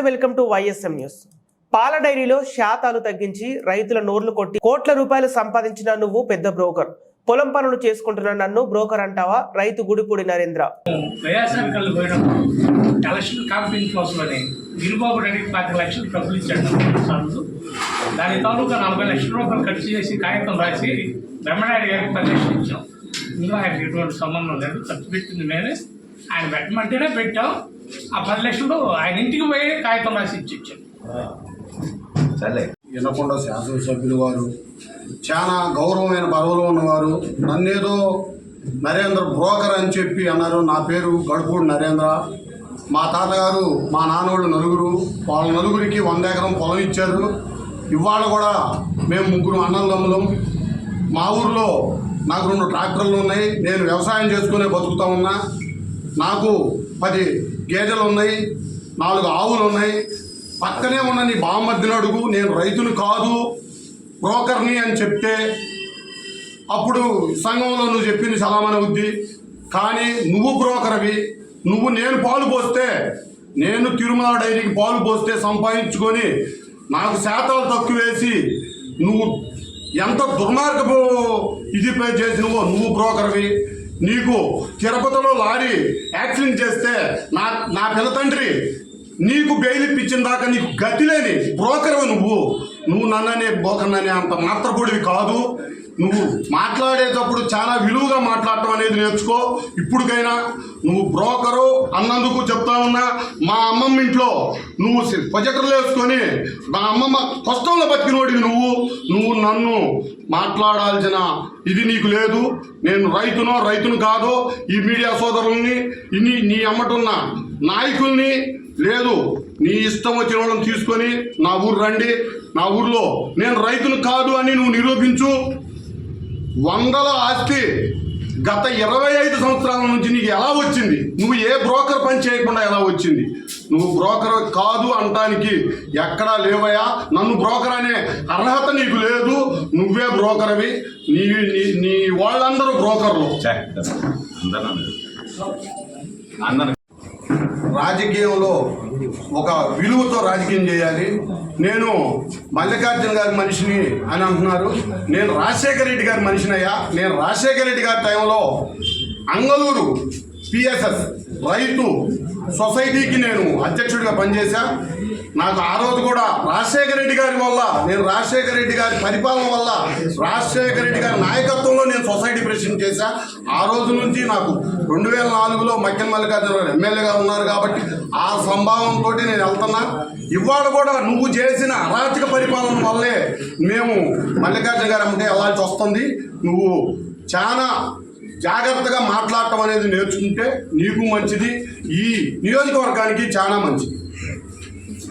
నమస్తే welcome to YSM news. పాల డైరీలో శాతాలు తగ్గించి రైతుల నోర్లు కొట్టి కోట్ల రూపాయలు సంపాదించిన నువ్వు పెద్ద బ్రోకర్. పొలం పనులు చేసుకుంటున్న నన్ను బ్రోకర్ అంటావా? రైతు గుడిపూడి నరేంద్ర. వైఎస్ఆర్కల్ పోయినప్పుడు ఎలక్షన్ క్యాంపెయిన్ కోసమని గిరిబాబు రెడ్డికి పాతిక లక్షలు డబ్బులు ఇచ్చాడు దాని తాలూకా నలభై లక్షల రూపాయలు ఖర్చు చేసి కాగితం రాసి బ్రహ్మనాయుడు గారికి పది లక్షలు ఇచ్చాం. ఇందులో ఆయనకి ఎటువంటి సంబంధం లేదు. ఖర్చు పెట్టింది మేమే. ఆయన పెట్టమంటేనే పెట్టాం. ఆ పది లక్షలు ఆయన ఇంటికి పోయి కాగితం రాసి ఇచ్చి సరే వినకొండ శాసనసభ్యులు వారు చాలా గౌరవమైన పదవులు ఉన్నవారు నన్నేదో నరేంద్ర బ్రోకర్ అని చెప్పి అన్నారు. నా పేరు గడుపూడి నరేంద్ర. మా తాతగారు మా నాన్నోళ్ళు నలుగురు వాళ్ళ నలుగురికి వంద ఎకరం పొలం ఇచ్చారు. ఇవాళ కూడా మేము ముగ్గురు అన్నదమ్ములం మా ఊర్లో నాకు రెండు ట్రాక్టర్లు ఉన్నాయి. నేను వ్యవసాయం చేసుకునే బతుకుతా ఉన్నా. నాకు పది గేదెలు ఉన్నాయి నాలుగు ఆవులు ఉన్నాయి పక్కనే ఉన్న నీ బామ్మద్దిని అడుగు నేను రైతును కాదు బ్రోకర్ని అని చెప్తే అప్పుడు సంఘంలో నువ్వు చెప్పింది చలామణి ఉద్ది కానీ నువ్వు బ్రోకర్వి నువ్వు నేను పాలు పోస్తే నేను తిరుమల డైరీకి పాలు పోస్తే సంపాదించుకొని నాకు శాతాలు తక్కువ వేసి నువ్వు ఎంత దుర్మార్గపు ఇది పే చేసినవో నువ్వు బ్రోకర్వి. నీకు తిరుపతిలో లారీ యాక్సిడెంట్ చేస్తే నా నా పిల్ల తండ్రి నీకు బెయిల్ ఇప్పించిన దాకా నీకు గతి లేని బ్రోకర్వి నువ్వు? నువ్వు నన్ననే బోకన్ననే అంత మాత్రపూడివి కాదు. నువ్వు మాట్లాడేటప్పుడు చాలా విలువగా మాట్లాడటం అనేది నేర్చుకో. ఇప్పుడుకైనా నువ్వు బ్రోకరు అన్నందుకు చెప్తా ఉన్నా మా అమ్మమ్మ ఇంట్లో నువ్వు ప్రొజెక్టర్లు వేసుకొని మా అమ్మమ్మ కష్టంలో బతికినోడివి నువ్వు. నువ్వు నన్ను మాట్లాడాల్సిన ఇది నీకు లేదు. నేను రైతునో రైతును కాదో ఈ మీడియా సోదరుల్ని ఇన్ని నీ అమ్మటున్న నాయకుల్ని లేదు. నీ ఇష్టం వచ్చిన వాళ్ళని తీసుకొని నా ఊరు రండి. నా ఊర్లో నేను రైతును కాదు అని నువ్వు నిరూపించు. వందల ఆస్తి గత ఇరవై ఐదు సంవత్సరాల నుంచి నీకు ఎలా వచ్చింది? నువ్వు ఏ బ్రోకర్ పని చేయకుండా ఎలా వచ్చింది? నువ్వు బ్రోకర్ కాదు అనటానికి ఎక్కడా లేవయా నన్ను బ్రోకర్ అనే అర్హత నీకు లేదు. నువ్వే బ్రోకర్వి. నీ నీ నీ వాళ్ళందరూ బ్రోకర్లు. అందరూ రాజకీయంలో ఒక విలువతో రాజకీయం చేయాలి. నేను మల్లికార్జున గారి మనిషిని అని అంటున్నారు. నేను రాజశేఖర రెడ్డి గారి మనిషినయ్యా. నేను రాజశేఖర రెడ్డి గారి టైంలో అంగళూరు పిఎస్ఎస్ రైతు సొసైటీకి నేను అధ్యక్షుడిగా పనిచేశా. నాకు ఆ రోజు కూడా రాజశేఖర రెడ్డి గారి వల్ల నేను రాజశేఖర రెడ్డి గారి పరిపాలన వల్ల రాజశేఖర రెడ్డి గారి నాయకత్వంలో నేను సొసైటీ ప్రెసిడెంట్ చేశా. ఆ రోజు నుంచి నాకు రెండు వేల నాలుగులో మక్కెన్ మల్లికార్జున గారు ఎమ్మెల్యేగా ఉన్నారు కాబట్టి ఆ సంభావంతో నేను వెళ్తున్నా. ఇవాళ కూడా నువ్వు చేసిన అరాచక పరిపాలన వల్లే మేము మల్లికార్జున గారు అమ్మటే వెళ్ళాల్సి వస్తుంది. నువ్వు చాలా జాగ్రత్తగా మాట్లాడటం అనేది నేర్చుకుంటే నీకు మంచిది ఈ నియోజకవర్గానికి చాలా మంచిది.